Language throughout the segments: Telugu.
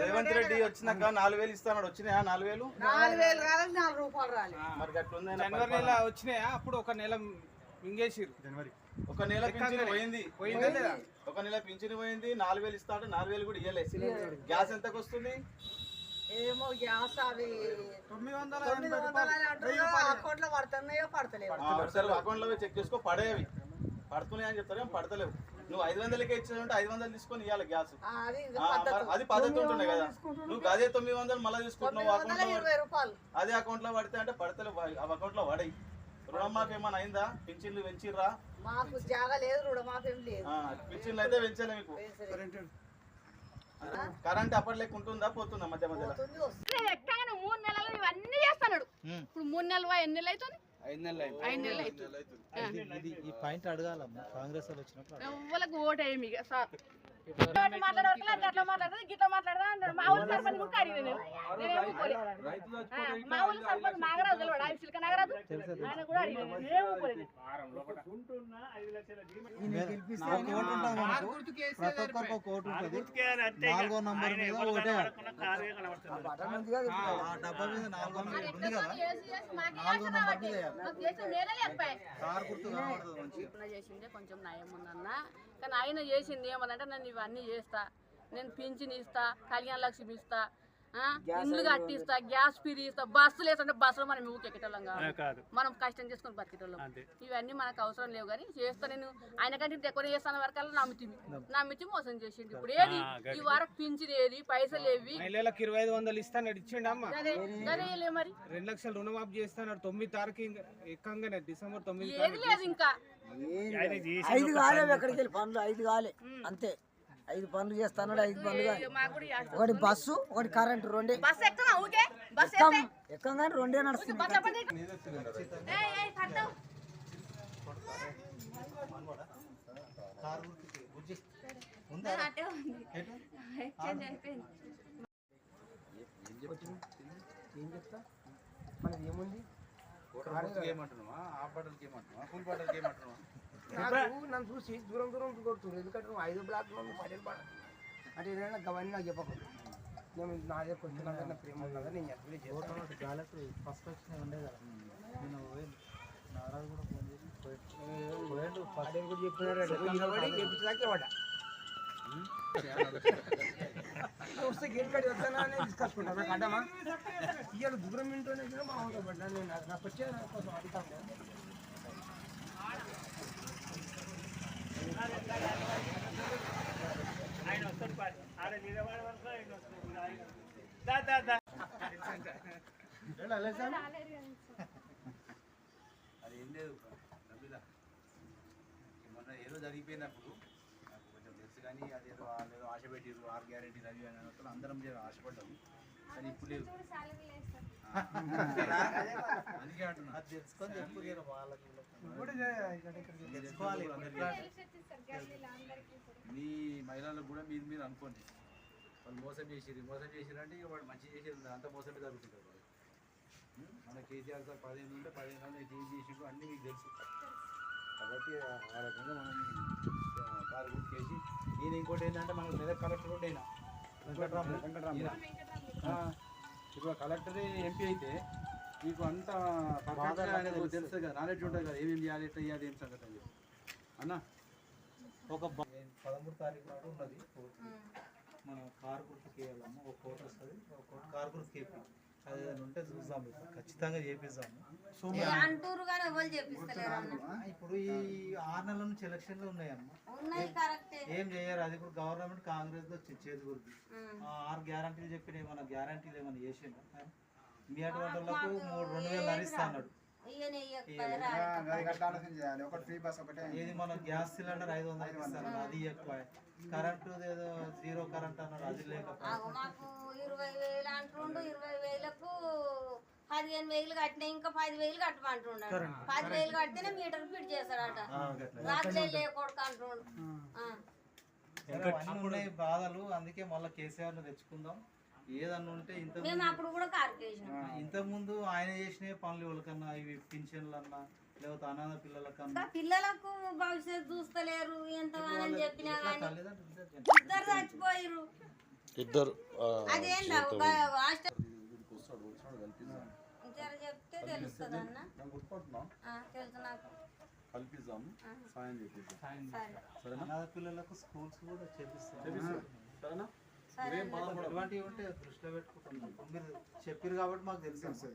రేవంత్ రెడ్డి వచ్చినాక నాలుగు వేలు ఇస్తాడు వచ్చినాయా? నాలుగు వేలు? నాలుగు వేలు నాలుగు రూపాయలు రాలి మరి అట్లుంది జనవరి నెల. వచ్చినాయా? అప్పుడు ఒక నెల మింగేసిరు ఒక నెల పింఛన్ పోయింది. పోయిందా ఒక నెల పింఛన్ పోయింది నాలుగు వేలు ఇస్తాడు నాలుగు వేలు కూడా ఇవ్వలే గ్యాస్ ఎంతకు వస్తుంది ఏమో గ్యాస్ అవి తొమ్మిది వందల అకౌంట్లో పడుతున్నాయో పడతలేవు? అకౌంట్లో చెక్ చేసుకో పడేవి. పడుతున్నాయి అని చెప్తారు ఏం పడతలేవు. నువ్వు ఐదు వందలకే ఇచ్చావంటే ఐదు వందలు తీసుకొని ఇవ్వాలి గ్యాస్. ఆ, అది పద్ధతి. అది ఉంటుండే కదా. నువ్వు గదే తొమ్మిది వందలు మళ్ళీ తీసుకుంటున్నావు అకౌంట్ అదే అకౌంట్లో పడితే అంటే పడతలేవు ఆ అకౌంట్లో పడయి. రుణమాఫీ ఏమైనా అయిందా? పింఛన్లు పెంచిర్రా? మాకు జాగా లేదు రుణమాఫీ ఏం లేదు. ఆ, పింఛన్లు అయితే పెంచలే మీకు. కరెంట్ అప్పట్లేక ఉంటుందా పోతుందా మధ్య ఎక్కగానే మూడు నెలలు ఇవన్నీ చేస్తాడు ఇప్పుడు మూడు నెలలు ఎన్ని నెలలు అవుతుంది? ఇది ఈ పాయింట్ అడగాలమ్మా. కాంగ్రెస్ వాళ్ళు వచ్చినప్పుడు ఓటు ఇక సార్. వరకు అట్లా మాట్లాడదు గిట్లా మాట్లాడదా అంటాడు మా ఊరు సర్పంచ్ కూడా అడిగిన నేను. నేనేం ఊరుకోలే. ఆ, మా ఊరు సర్పంచ్ నాగరాజు తెలివాడు. ఆయన సిల్క నాగరాజు? ఆయన కూడా అడిగిన నేనేం ఊరుకోలేదు ఒక ఓటు ఉంటుంది మనకు ప్రతి ఒక్కరికి ఒక ఓటు ఉంటుంది. నాలుగో నంబర్ మీద ఒకటే ఆ డబ్బా మీద నాలుగో మరి నంబర్ ఉంది ఎట్లా కదా. చేసి చేసి మాకే నాలుగో చేస్తాడు నంబర్ కాబట్టి. మీద చేసిందే కొంచెం నయం ఉందన్న. కానీ ఆయన చేసింది ఏమనంటే నేను ఇవన్నీ చేస్తా. నేను పింఛన్ ఇస్తా కళ్యాణ లక్ష్మి ఇస్తా ఆ, ఇండ్లు కట్టిస్తా గ్యాస్ ఫ్రీ ఇస్తా బస్సులు వేస్తుంటే బస్సులో మనం ఊకెక్కటోళ్ళం కాదు. మనం కష్టం చేసుకొని బతికేటోళ్ళం. ఇవన్నీ మనకు అవసరం లేవు కానీ చేస్తా నేను. ఆయన కంటే ఎక్కువ చేస్తాను వరకల్లా నమ్ముతుంది. నమ్మించి మోసం చేసిండు. ఇప్పుడు ఏది? ఈ వరకు పింఛన్ ఏది? పైసలు ఏవి? ఇరవై ఐదు వందలు ఇస్తాను ఇచ్చిండు అమ్మ? అదే అదే లే మరి. రెండు లక్షలు రుణమాఫీ చేస్తాను తొమ్మిది తారీఖు ఇంకా ఎక్కంగానే డిసెంబర్ తొమ్మిది ఏది లేదు ఇంకా. ఐదు కాలే ఎక్కడికి వెళ్ళి పనులు ఐదు కాలే. అంతే. ఐదు పనులు చేస్తాను ఐదు పనులు. ఒకటి బస్సు ఒకటి కరెంట్ రెండే. ఎక్కం ఎక్కంగానే రెండే నడుస్తుంది ఏం చెప్తా? మనది ఏముంది? ఏమంటున్నావా ఆ బట్టలకి ఏమంటున్నావా ఫుల్ బట్టలకి ఏమంటున్నావా నాకు నన్ను చూసి దూరం దూరం కొడుతుంది ఎందుకంటే నువ్వు ఐదు బ్లాక్లో పటేల్ పడ అంటే ఏదైనా గవన్నీ నాకు చెప్పకూడదు నేను నా దగ్గర కొంచెం నా ప్రేమ ఉన్నదా? నేను ఎప్పుడు చేస్తాను గాలకు ఫస్ట్ వచ్చిన ఉండే కదా. నేను నారాజు కూడా ఫోన్ చేసి పోయిండు. ఫస్ట్ కూడా చెప్పినాడు. నిలబడి చెప్పించదాకే వాడ? వస్తే గేట్ కట్టి వస్తానా నేను తీసుకొచ్చుకుంటాను నాకు అడ్డమా ఇవాళ దూరం కూడా బాగుంటుంది నేను. నాకు వచ్చే కోసం అడుగుతాను. అది ఏం లేదు నమ్మిదా మొన్న ఏదో జరిగిపోయినప్పుడు నాకు కొంచెం తెలుసు కానీ అదేదో వాళ్ళు ఏదో ఆశ పెట్టారు ఆరు గ్యారెంటీ రవి అని అన్నట్లు అందరం జర ఆశపడ్డాము కానీ ఇప్పుడు లేదు అందుకే అంటున్నా అది తెలుసుకొని చెప్పు వాళ్ళకి తెలుసుకోవాలి మీ మహిళలకు కూడా మీరు మీరు అనుకోండి వాళ్ళు మోసం చేసిర్రు మోసం చేసిర్రు అంటే ఇక వాడు మంచి చేసిర్రు అంత మోసమే జరుగుతుంది కదా ఉం? మన కేసీఆర్ సార్ పదిహేను ఉంటే పదిహేను వందలు ఏం చేసిండు అన్నీ మీకు తెలుసు. కాబట్టి ఆ- రకంగా మనం కారు గుర్తుకేసి ఈయన ఇంకోటి ఏంటంటే మనకు మెదక్ కలెక్టర్ కూడా అయినా ఈయన. ఆ, ఇప్పుడు కలెక్టర్ ఎంపీ అయితే మీకు అంత ఆయనకు తెలుస్తుంది కదా నాలెడ్జ్ ఉంటుంది కదా ఏమేమి చేయాలి ఎట్లా చేయాలి ఏం సంగతి అని చెప్పి. అన్న? ఒక పదమూడు తారీఖు నాడు ఉన్నది. మన కారు గుర్తుకి వేయాలమ్మా ఒక కోట్ వస్తుంది. ఒక కోట్ కారు గుర్తుకి వేపి అది ఏదైనా ఉంటే చూద్దాం ఇప్పుడు. ఖచ్చితంగా చేపిద్దాము. సో అంటూరు కానీ ఎవరు చేపిస్తలేరు అన్న? ఇప్పుడు ఈ ఆరు నెలల నుంచి ఎలక్షన్లు ఉన్నాయమ్మా. ఉన్నాయి కరెక్టే. ఏం చేయరు. అది కూడా గవర్నమెంట్ కాంగ్రెస్లో చేతి గుర్తు. ఆ ఆరు గ్యారంటీలు చెప్పిన ఏమన్నా గ్యారంటీలు ఏమన్నా చేసిండా? మీ అటువంటి వాళ్ళకు మూడు రెండు వేలు నరిస్తా అన్నాడు. ఒకటి ఫ్రీ బస్ ఒకటే ఏది మన గ్యాస్ సిలిండర్ ఐదు వందలు ఇస్తాను అది ఎక్కువ. కరెంటు ఏదో జీరో కరెంట్ అన్నాడు అది లేకపోతే మాకు ఇరవై వేలు అంటుండు ఇరవై వేలకు పదిహేను వేలు కట్టినా ఇంకా పది వేలు కట్టమంటున్నాడు పది వేలు కడితేనే మీటర్ ఫిట్ చేస్తాడట. రాత్రి లేకొడుకు అంటుండు. బాధలు అందుకే మళ్ళీ కేసీఆర్ను తెచ్చుకుందాం. ఏదన్నా ఉంటే ఇంత మేము అప్పుడు కూడా ఇంత ముందు ఆయన చేసిన పనులు ఎవరికన్నా ఇవి పింఛన్లు అన్నా లేకపోతే అనాథ పిల్లలకు ఇంకా పిల్లలకు భవిష్యత్తు చూస్తలేరు చెప్పినా కానీ. తల్లిదండ్రులు ఇద్దరు చచ్చిపోయారు ఇద్దరు అదేందా హాస్టల్ చెప్తే తెలుస్తుంది అన్న? నేను గుర్తుపడుతున్నాం. ఆ, తెలుసు నాకు. కల్పిస్తాం సాయం సరే. సరేనా? పిల్లలకు స్కూల్స్ కూడా చేపిస్తాం. సరేనా? ఇటువంటివి ఉంటే దృష్టిలో పెట్టుకుంటున్నాం మీరు చెప్పారు కాబట్టి మాకు తెలుసు.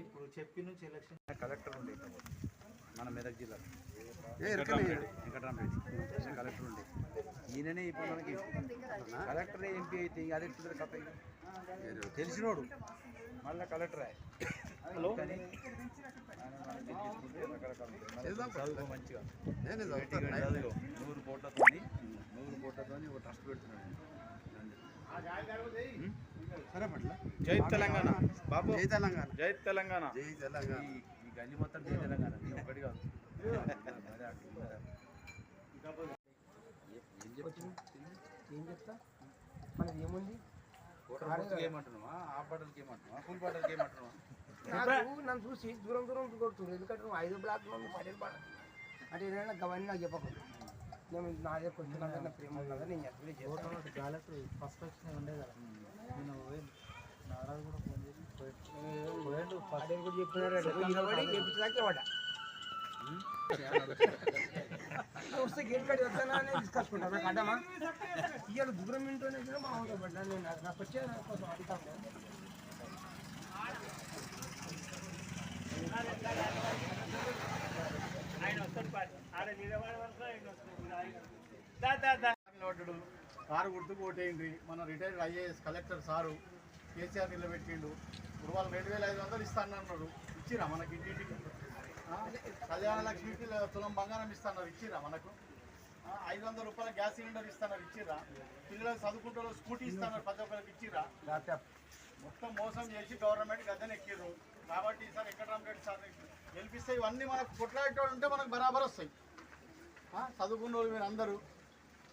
ఇప్పుడు చెప్పి నుంచి ఎలక్షన్ కలెక్టర్ ఉండే మన మెదక్ జిల్లా. వెంకటరామరెడ్డి. కలెక్టర్ ఉండే. ఈయననే ఇప్పుడు మనకి కలెక్టర్ ఎంపీ అయితే ఇంకా అదే ఇద్దరు కథ. తెలిసినోడు. మళ్ళీ కలెక్టర్. హలో. మంచిగా. నూరు కోట్లతో నూరు కోట్లతో ఒక ట్రస్ట్ పెడుతున్నాడు? సరే పట్ల. జై తెలంగాణ. బాబు. జై తెలంగాణ. జై తెలంగాణ. జై తెలంగాణ. ఈ గల్లి మొత్తం జై తెలంగాణ. నీ ఒక్కటి కాదు. ఏం చెప్తా? మనది ఏముంది? ఏమంటున్నావా? ఆ బట్టలకి ఏమంటున్నావా? ఫుల్ బట్టలకి ఏమంటున్నావా? నన్ను చూసి దూరం దూరం కొడుతుంది ఎందుకంటే నువ్వు ఐదు బ్లాక్ నుండి పడేది పడ అంటే ఏదైనా అవన్నీ నాకు చెప్పకూడదు. నేను నా దగ్గర కొంచెం నా ప్రేమ ఉన్నదా నేను ఎక్కడ చేస్తాను. జాగ్రత్త ఫస్ట్ వచ్చిన ఉండే కదా. నేను నారాజు కూడా ఫోన్ చేసి పోయి- పోయిండు ఫస్ట్ కూడా చెప్పినారు నిలబడి గెలిపించడానికి వాడ? వస్తే గేట్ కట్టి వస్తానా అని తీసుకొచ్చుకుంటా నాకు అడ్డమా ఇవాళ దూరం ఇంటోనే కూడా బాగుంటుంది పడ్డా. నేను నాకు వచ్చే కోసం అడుగుతాను నిలబడ్డాడు. కారు గుర్తుకు ఓటేయండి మన retired IAS collector sir KCR నిలబెట్టిండు. ఇప్పుడు వాళ్ళు రెండు వేల ఐదు వందలు ఇస్తానన్నారు ఇచ్చిరా మనకి ఇంటింటికి? కళ్యాణ లక్ష్మికి తులం బంగారం ఇస్తున్నారు. ఇచ్చిరా మనకు? ఐదు వందల రూపాయల గ్యాస్ సిలిండర్ ఇస్తున్నారు. ఇచ్చిరా? పిల్లలు చదువుకుంటారు స్కూటీ ఇస్తున్నారు. ప్రతి ఒక్కరికి ఇచ్చిరా? మొత్తం మోసం చేసి గవర్నమెంట్ గద్దెని ఎక్కిర్రు. కాబట్టి ఈసారి వెంకటరామరెడ్డి సార్ గెలిపిస్తే ఇవన్నీ మనకు కొట్లాడేటోళ్ళు ఉంటే మనకు బరాబర్ వస్తాయి. చదువుకున్న వాళ్ళు మీరు అందరూ.